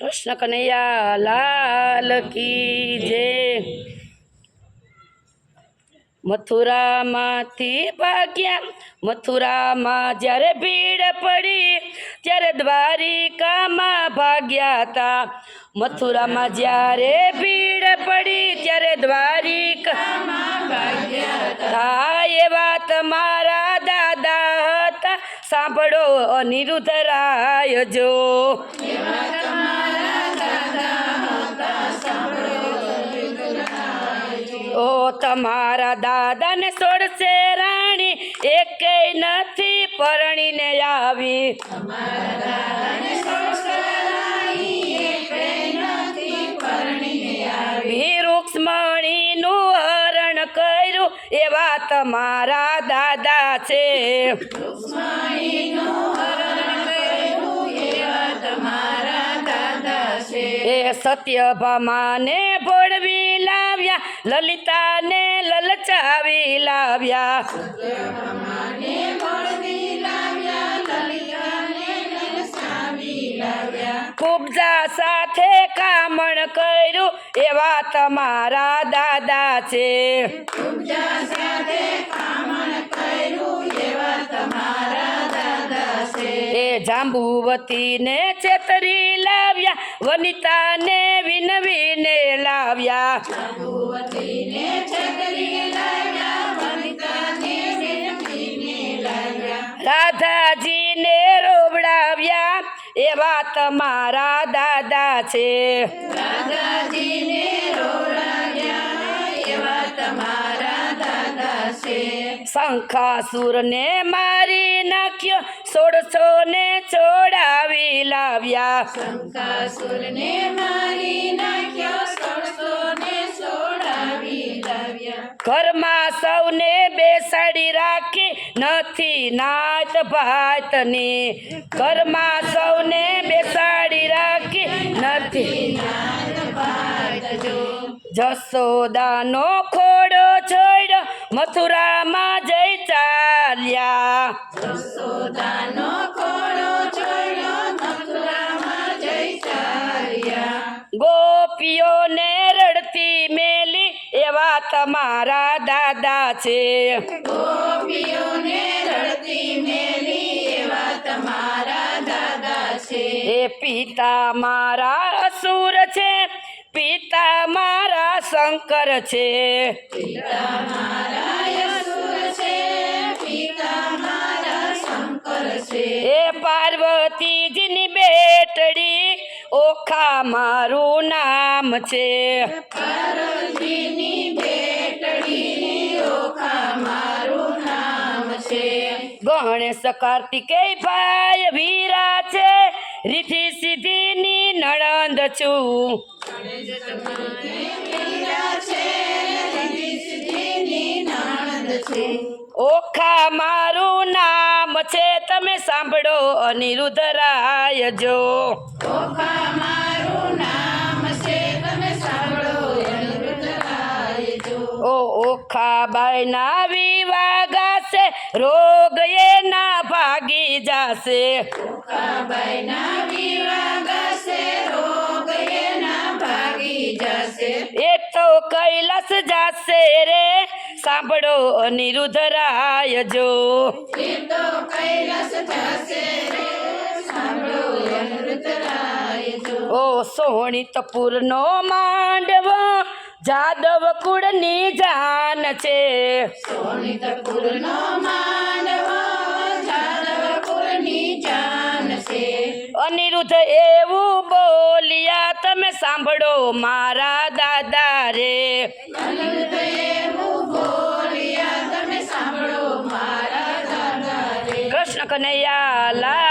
કૃષ્ણ કનૈયા, લાલ કી જે. મથુરામાંથી ભાગ્યા, મથુરામાં જ્યારે ભીડ પડી, ત્યારે દ્વારિકામાં ભાગ્યા હતા. મથુરામાં જ્યારે ભીડ પડી, ત્યારે હતા. એવા તમારા દાદા હતા. સાંભળો અનિરુદ્ધ રાય જો. તમારા દાદાને સોળશે રાણી, એકેય નથી પરણીને આવી. રૂક્ષ્મણીનું હરણ કર્યું, એવા તમારા દાદા છે. એ સત્યભામાને ભોળવી લલિતાને લલચાવી લાવ્યા. કુબજા સાથે કામણ કર્યું એવા તમારા દાદા છે. એ જાંબુવતીને છેતરી લાવ્યા વનિતાને વિનવીને લાવ્યા. રાધાજીને રોવડાવ્યા એવા તમારા દાદા છે. શંખાસુરને મારી નાખ્યો સોળસો ને છોડાવી લાવ્યા. શંકાસુરને મારી નાખ્યો સોળસો ને છોડાવી લાવ્યા. ઘરમાં સૌને બેસાડી રાખી નથી નાત ભાતની. ઘરમાં સૌને બેસાડી રાખી નથી જસોદાનો ખોડો છોડ્યો મથુરામાં જઈ ચાલ્યા. સોદાનો ખોડો છોડ્યો મથુરામાં જઈ ચાલ્યા. ગોપીઓને રડતી મેલી એવા તમારા દાદા છે. ગોપીઓને રડતી મેલી એવા તમારા દાદા છે. એ પિતા મારા અસુર છે. પિતા મારા શંકર છે. એ પાર્વતીજીની બેટડી ઓખા મારું નામ છે. ગણેશ કાર્તિકે ભાઈ વીરા છે. રીતિ સિદ્ધિની નણંદ છું. ઓખા મારું નામ છે તમે સાંભળો અનિરુદ્ધ રાય જો ઓખા મારું નામ છે તમે સાંભળો અનિરુદ્ધરાય જો ઓ ઓખા બાઈના વિવાહ ગાશે રોગ એના ભાગી જાશે. ઓખાબાઈના વિવા ગાશે, રોગ એ તો એ તો કૈલાસ જાશે રે. સાંભળો અનિરુદ્ધરાય જો. ઓ સોણિતપુરનો માંડવ જાદવ કુળની જાન છે. સોનિતપુરનો માંડવ જાદવપુરની જાન છે અનિરુદ્ધ એવું અનિરુદ્ધ એવું બોલ્યા તમે સાંભળો મારા દાદા રે. કૃષ્ણ કનૈયા લાલ